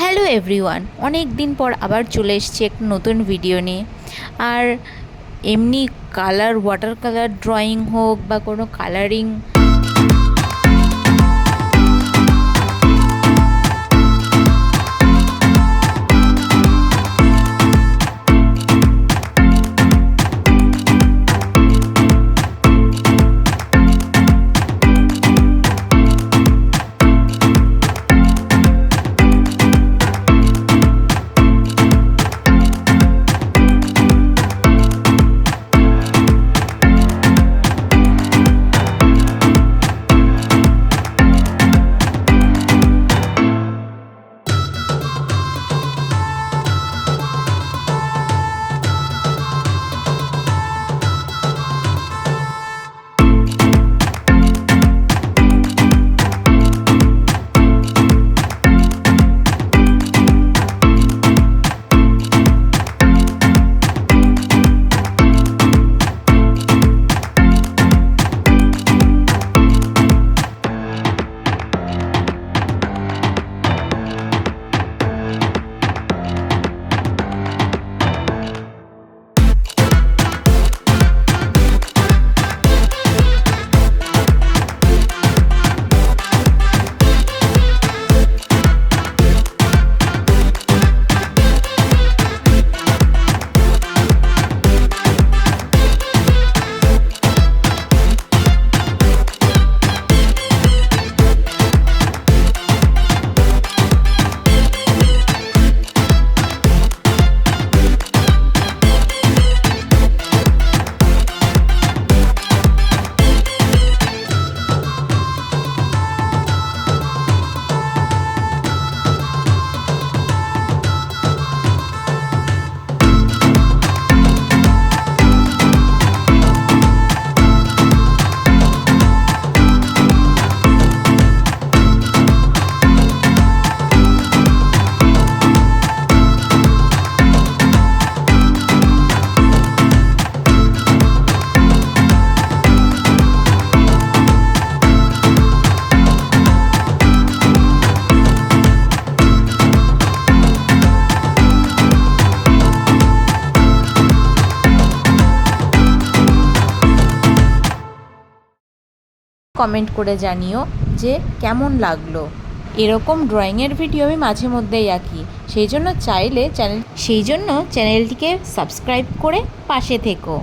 Hello everyone, অনেক দিন পর আবার চলে এসছি একটা নতুন ভিডিও নিয়ে। আর এমনি কালার ওয়াটার কালার ড্রয়িং হোক বা কোনো কালারিং কমেন্ট করে জানিও যে কেমন লাগল। এরকম ড্রয়িংয়ের ভিডিও আমি মাঝে মধ্যেই আঁকি। সেই জন্য চাইলে চ্যানেল সেই জন্য চ্যানেলটিকে সাবস্ক্রাইব করে পাশে থেকো।